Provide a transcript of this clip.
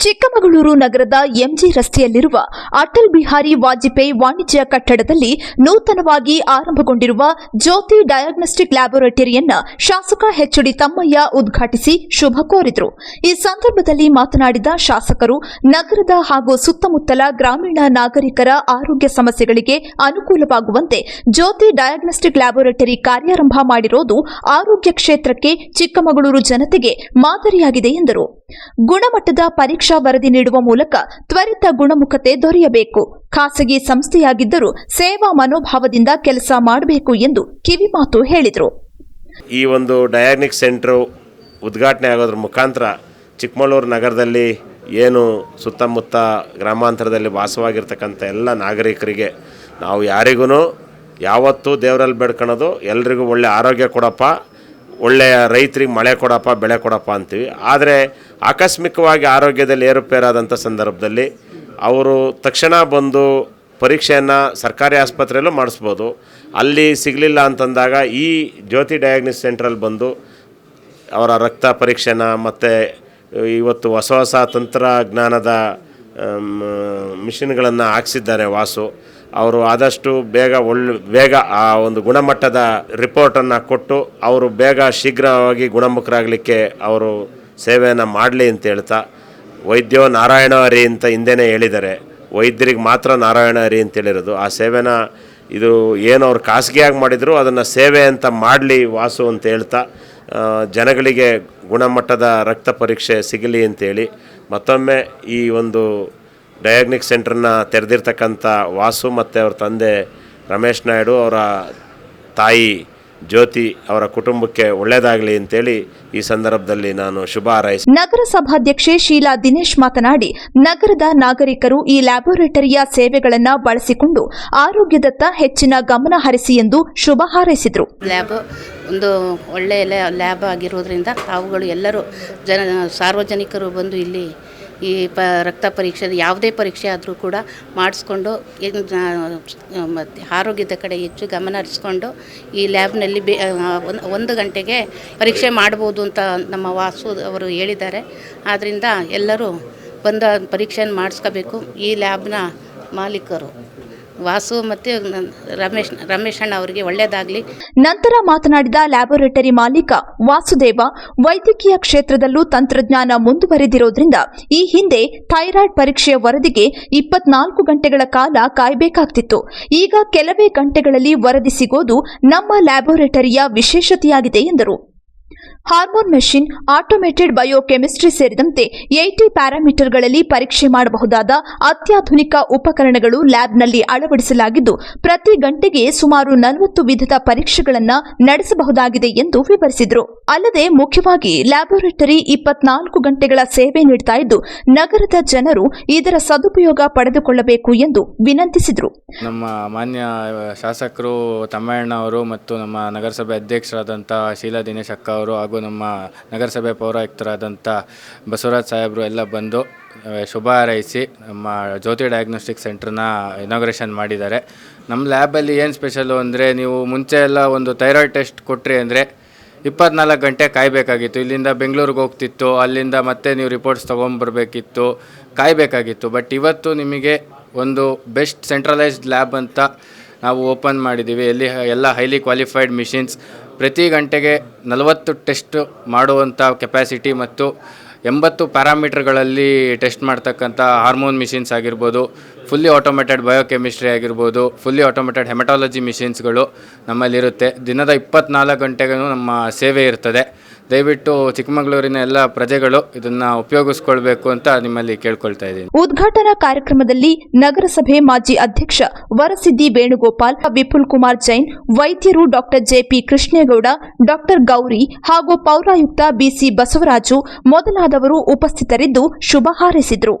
ಚಿಕ್ಕಮಗಳೂರು ನಗರದ ಎಂಜಿ ರಸ್ತೆಯಲ್ಲಿರುವ ಅಟಲ್ ಬಿಹಾರಿ ವಾಜಪೇಯಿ ವಾಣಿಜ್ಯ ಕಟ್ಟಡದಲ್ಲಿ ನೂತನವಾಗಿ ಆರಂಭಗೊಂಡಿರುವ ಜ್ಯೋತಿ ಡಯಾಗ್ನೋಸ್ಟಿಕ್ ಲ್ಯಾಬೊರೇಟರಿಯನ್ನ ಶಾಸಕ ಹೆಚ್ಡಿ ತಮ್ಮಯ್ಯ ಉದ್ಘಾಟಿಸಿ ಶುಭ ಕೋರಿದರು. ಈ ಸಂದರ್ಭದಲ್ಲಿ ಮಾತನಾಡಿದ ಶಾಸಕರು, ನಗರದ ಹಾಗೂ ಸುತ್ತಮುತ್ತಲ ಗ್ರಾಮೀಣ ನಾಗರಿಕರ ಆರೋಗ್ಯ ಸಮಸ್ಯೆಗಳಿಗೆ ಅನುಕೂಲವಾಗುವಂತೆ ಜ್ಯೋತಿ ಡಯಾಗ್ನೋಸ್ಟಿಕ್ ಲ್ಯಾಬೊರೇಟರಿ ಕಾರ್ಯಾರಂಭ ಮಾಡಿರೋದು ಆರೋಗ್ಯ ಕ್ಷೇತ್ರಕ್ಕೆ ಚಿಕ್ಕಮಗಳೂರು ಜನತೆಗೆ ಮಾದರಿಯಾಗಿದೆ ಎಂದರು. ಗುಣಮಟ್ಟದ ಪರೀಕ್ಷಾ ವರದಿ ನೀಡುವ ಮೂಲಕ ತ್ವರಿತ ಗುಣಮುಖತೆ ದೊರೆಯಬೇಕು. ಖಾಸಗಿ ಸಂಸ್ಥೆಯಾಗಿದ್ದರೂ ಸೇವಾ ಮನೋಭಾವದಿಂದ ಕೆಲಸ ಮಾಡಬೇಕು ಎಂದು ಕಿವಿಮಾತು ಹೇಳಿದರು. ಈ ಒಂದು ಡಯಾಗ್ನಿಕ್ ಸೆಂಟ್ರು ಉದ್ಘಾಟನೆ ಆಗೋದ್ರ ಮುಖಾಂತರ ಚಿಕ್ಕಮಗಳೂರು ನಗರದಲ್ಲಿ ಏನು ಸುತ್ತಮುತ್ತ ಗ್ರಾಮಾಂತರದಲ್ಲಿ ವಾಸವಾಗಿರ್ತಕ್ಕಂಥ ಎಲ್ಲ ನಾಗರಿಕರಿಗೆ ನಾವು ಯಾರಿಗೂ ಯಾವತ್ತೂ ದೇವರಲ್ಲಿ ಬೇಡ್ಕೊಳೋದು, ಎಲ್ರಿಗೂ ಒಳ್ಳೆ ಆರೋಗ್ಯ ಕೊಡಪ್ಪ. ಒಳ್ಳೆಯ ರೈತರಿಗೆ ಮಳೆ ಕೊಡಪ್ಪ, ಬೆಳೆ ಕೊಡಪ್ಪ ಅಂತೀವಿ. ಆದರೆ ಆಕಸ್ಮಿಕವಾಗಿ ಆರೋಗ್ಯದಲ್ಲಿ ಏರುಪೇರಾದಂಥ ಸಂದರ್ಭದಲ್ಲಿ ಅವರು ತಕ್ಷಣ ಬಂದು ಪರೀಕ್ಷೆಯನ್ನು ಸರ್ಕಾರಿ ಆಸ್ಪತ್ರೆಯಲ್ಲೂ ಮಾಡಿಸ್ಬೋದು. ಅಲ್ಲಿ ಸಿಗಲಿಲ್ಲ ಅಂತಂದಾಗ ಈ ಜ್ಯೋತಿ ಡಯಾಗ್ನಿಸ್ ಸೆಂಟ್ರಲ್ಲಿ ಬಂದು ಅವರ ರಕ್ತ ಪರೀಕ್ಷೆನ ಮತ್ತು ಇವತ್ತು ಹೊಸ ಹೊಸ ತಂತ್ರಜ್ಞಾನದ ಮಿಷಿನ್ಗಳನ್ನು ಹಾಕ್ಸಿದ್ದಾರೆ ವಾಸು. ಅವರು ಆದಷ್ಟು ಬೇಗ ಒಳ್ಳೆ, ಬೇಗ ಆ ಒಂದು ಗುಣಮಟ್ಟದ ರಿಪೋರ್ಟನ್ನು ಕೊಟ್ಟು ಅವರು ಬೇಗ ಶೀಘ್ರವಾಗಿ ಗುಣಮುಖರಾಗಲಿಕ್ಕೆ ಅವರು ಸೇವೆಯನ್ನು ಮಾಡಲಿ ಅಂತ ಹೇಳ್ತಾ, ವೈದ್ಯೋ ನಾರಾಯಣ ಹರಿ ಅಂತ ಹಿಂದೆನೇ ಹೇಳಿದ್ದಾರೆ ವೈದ್ಯರಿಗೆ ಮಾತ್ರ ನಾರಾಯಣ ಹರಿ ಅಂತ ಹೇಳಿರೋದು. ಆ ಸೇವೆನ ಇದು ಏನು ಅವ್ರು ಖಾಸಗಿಯಾಗಿ ಮಾಡಿದ್ರು, ಅದನ್ನು ಸೇವೆ ಅಂತ ಮಾಡಲಿ ವಾಸು ಅಂತ ಹೇಳ್ತಾ ಜನಗಳಿಗೆ ಗುಣಮಟ್ಟದ ರಕ್ತ ಪರೀಕ್ಷೆ ಸಿಗಲಿ ಅಂತೇಳಿ ಮತ್ತೊಮ್ಮೆ ಈ ಒಂದು ಡಯಾಗ್ನಿಕ್ ಸೆಂಟ್ರನ್ನ ತೆರೆದಿರ್ತಕ್ಕಂಥ ವಾಸು ಮತ್ತು ಅವ್ರ ತಂದೆ ರಮೇಶ್ ನಾಯ್ಡು ಅವರ ತಾಯಿ ಜ್ಯೋತಿ ಅವರ ಕುಟುಂಬಕ್ಕೆ ಒಳ್ಳೆಯದಾಗಲಿ ಅಂತೇಳಿ ಈ ಸಂದರ್ಭದಲ್ಲಿ ನಾನು ಶುಭ ಹಾರೈಸಿ ನಗರಸಭಾಧ್ಯಕ್ಷೆ ಶೀಲಾ ದಿನೇಶ್ ಮಾತನಾಡಿ ನಗರದ ನಾಗರಿಕರು ಈ ಲ್ಯಾಬೊರೇಟರಿಯ ಸೇವೆಗಳನ್ನು ಬಳಸಿಕೊಂಡು ಆರೋಗ್ಯದತ್ತ ಹೆಚ್ಚಿನ ಗಮನ ಹರಿಸಿ ಎಂದು ಶುಭ ಹಾರೈಸಿದರು. ಲ್ಯಾಬ್ ಒಂದು ಒಳ್ಳೆಯ ಲ್ಯಾ- ಲ್ಯಾಬ್ ಆಗಿರೋದ್ರಿಂದ ತಾವುಗಳು ಎಲ್ಲರೂ ಜನ ಸಾರ್ವಜನಿಕರು ಬಂದು ಇಲ್ಲಿ ಈ ಪ ರಕ್ತ ಪರೀಕ್ಷೆ ಯಾವುದೇ ಪರೀಕ್ಷೆ ಆದರೂ ಕೂಡ ಮಾಡಿಸ್ಕೊಂಡು ಮತ್ತು ಆರೋಗ್ಯದ ಕಡೆ ಹೆಚ್ಚು ಗಮನ ಹರಿಸ್ಕೊಂಡು ಈ ಲ್ಯಾಬ್ನಲ್ಲಿ ಬೇ ಒಂದು ಗಂಟೆಗೆ ಪರೀಕ್ಷೆ ಮಾಡ್ಬೋದು ಅಂತ ನಮ್ಮ ವಾಸು ಅವರು ಹೇಳಿದ್ದಾರೆ. ಆದ್ದರಿಂದ ಎಲ್ಲರೂ ಬಂದ ಪರೀಕ್ಷೆಯನ್ನು ಮಾಡಿಸ್ಕೋಬೇಕು. ಈ ಲ್ಯಾಬ್ನ ಮಾಲೀಕರು. ವಾಸು ಮತ್ತು ರಮೇಶ್ ರಮೇಶಣ್ಣ ಅವರಿಗೆ ಒಳ್ಳೆಯದಾಗಲಿ ನಂತರ ಮಾತನಾಡಿದ ಲ್ಯಾಬೊರೇಟರಿ ಮಾಲೀಕ ವಾಸುದೇವ, ವೈದ್ಯಕೀಯ ಕ್ಷೇತ್ರದಲ್ಲೂ ತಂತ್ರಜ್ಞಾನ ಮುಂದುವರೆದಿರೋದ್ರಿಂದ ಈ ಹಿಂದೆ ಥೈರಾಯ್ಡ್ ಪರೀಕ್ಷೆಯ ವರದಿಗೆ ಇಪ್ಪತ್ನಾಲ್ಕು ಗಂಟೆಗಳ ಕಾಲ ಕಾಯಬೇಕಾಗ್ತಿತ್ತು. ಈಗ ಕೆಲವೇ ಗಂಟೆಗಳಲ್ಲಿ ವರದಿ ಸಿಗೋದು ನಮ್ಮ ಲ್ಯಾಬೊರೇಟರಿಯ ವಿಶೇಷತೆಯಾಗಿದೆ ಎಂದರು. ಹಾರ್ಮೋನ್ ಮೆಷಿನ್, ಆಟೋಮೇಟೆಡ್ ಬಯೋಕೆಮಿಸ್ಟ್ರಿ ಸೇರಿದಂತೆ ಏಟಿ ಪ್ಯಾರಾಮೀಟರ್ಗಳಲ್ಲಿ ಪರೀಕ್ಷೆ ಮಾಡಬಹುದಾದ ಅತ್ಯಾಧುನಿಕ ಉಪಕರಣಗಳು ಲ್ಯಾಬ್ನಲ್ಲಿ ಅಳವಡಿಸಲಾಗಿದ್ದು, ಪ್ರತಿ ಗಂಟೆಗೆ ಸುಮಾರು ನಲವತ್ತು ವಿಧದ ಪರೀಕ್ಷೆಗಳನ್ನು ನಡೆಸಬಹುದಾಗಿದೆ ಎಂದು ವಿವರಿಸಿದರು. ಅಲ್ಲದೆ, ಮುಖ್ಯವಾಗಿ ಲ್ಯಾಬೊರೇಟರಿ ಇಪ್ಪತ್ನಾಲ್ಕು ಗಂಟೆಗಳ ಸೇವೆ ನೀಡುತ್ತಾ ಇದ್ದು, ನಗರದ ಜನರು ಇದರ ಸದುಪಯೋಗ ಪಡೆದುಕೊಳ್ಳಬೇಕು ಎಂದು ವಿನಂತಿಸಿದರು. ನಮ್ಮ ಮಾನ್ಯ ಶಾಸಕರು ತಮ್ಮಣ್ಣ ಅವರು ಮತ್ತು ನಮ್ಮ ನಗರಸಭೆ ಅಧ್ಯಕ್ಷರಾದಂತಹ ಶೀಲಾ ದಿನೇಶ್ ಅಕ್ಕ ಅವರು ಹಾಗೂ ನಮ್ಮ ನಗರಸಭೆ ಪೌರಾಯುಕ್ತರಾದಂಥ ಬಸವರಾಜ್ ಸಾಹೇಬರು ಎಲ್ಲ ಬಂದು ಶುಭ ಹಾರೈಸಿ ನಮ್ಮ ಜ್ಯೋತಿ ಡಯಾಗ್ನೋಸ್ಟಿಕ್ ಸೆಂಟ್ರನ್ನ ಇನಾಗ್ರೇಷನ್ ಮಾಡಿದ್ದಾರೆ. ನಮ್ಮ ಲ್ಯಾಬಲ್ಲಿ ಏನು ಸ್ಪೆಷಲು ಅಂದರೆ ನೀವು ಮುಂಚೆ ಎಲ್ಲ ಒಂದು ಥೈರಾಯ್ಡ್ ಟೆಸ್ಟ್ ಕೊಟ್ರಿ ಅಂದರೆ ಇಪ್ಪತ್ನಾಲ್ಕು ಗಂಟೆ ಕಾಯಬೇಕಾಗಿತ್ತು. ಇಲ್ಲಿಂದ ಬೆಂಗಳೂರಿಗೆ ಹೋಗ್ತಿತ್ತು, ಅಲ್ಲಿಂದ ಮತ್ತೆ ನೀವು ರಿಪೋರ್ಟ್ಸ್ ತೊಗೊಂಬರ್ಬೇಕಿತ್ತು, ಕಾಯಬೇಕಾಗಿತ್ತು. ಬಟ್ ಇವತ್ತು ನಿಮಗೆ ಒಂದು ಬೆಸ್ಟ್ ಸೆಂಟ್ರಲೈಸ್ಡ್ ಲ್ಯಾಬ್ ಅಂತ ನಾವು ಓಪನ್ ಮಾಡಿದ್ದೀವಿ. ಎಲ್ಲಿ, ಎಲ್ಲ ಹೈಲಿ ಕ್ವಾಲಿಫೈಡ್ ಮಿಷಿನ್ಸ್ ಪ್ರತಿ ಗಂಟೆಗೆ ನಲವತ್ತು ಟೆಸ್ಟ್ ಮಾಡುವಂಥ ಕೆಪ್ಯಾಸಿಟಿ ಮತ್ತು ಎಂಬತ್ತು ಪ್ಯಾರಾಮೀಟರ್ಗಳಲ್ಲಿ ಟೆಸ್ಟ್ ಮಾಡ್ತಕ್ಕಂಥ ಹಾರ್ಮೋನ್ ಮಿಷಿನ್ಸ್ ಆಗಿರ್ಬೋದು ಫುಲ್ಲಿ ಆಟೋಮೇಟೆಡ್ ಬಯೋಕೆಮಿಸ್ಟ್ರಿ ಆಗಿರ್ಬೋದು ಫುಲ್ಲಿ ಆಟೋಮೇಟೆಡ್ ಹೆಮಟಾಲಜಿ ಮಿಷಿನ್ಸ್ಗಳು ನಮ್ಮಲ್ಲಿರುತ್ತೆ. ದಿನದ ಇಪ್ಪತ್ನಾಲ್ಕು ಗಂಟೆಗೂ ನಮ್ಮ ಸೇವೆ ಇರ್ತದೆ. ದಯವಿಟ್ಟು ಚಿಕ್ಕಮಗಳೂರಿನ ಎಲ್ಲ ಪ್ರಜೆಗಳು ಇದನ್ನ ಉಪಯೋಗಿಸ್ಕೊಳ್ಬೇಕು ಅಂತ ನಿಮ್ಮಲ್ಲಿ ಕೇಳ್ಕೊಳ್ತಾ ಇದ್ದೀನಿ. ಉದ್ಘಾಟನಾ ಕಾರ್ಯಕ್ರಮದಲ್ಲಿ ನಗರಸಭೆ ಮಾಜಿ ಅಧ್ಯಕ್ಷ ವರಸಿದ್ದಿ ವೇಣುಗೋಪಾಲ್, ವಿಪುಲ್ ಕುಮಾರ್ ಜೈನ್, ವೈದ್ಯರು doctor J P Krishnegowda, doctor Gowri ಹಾಗೂ ಪೌರಾಯುಕ್ತ ಬಿಸಿ ಬಸವರಾಜು ಮೊದಲಾದವರು ಉಪಸ್ಥಿತರಿದ್ದು ಶುಭ ಹಾರೈಸಿದರು.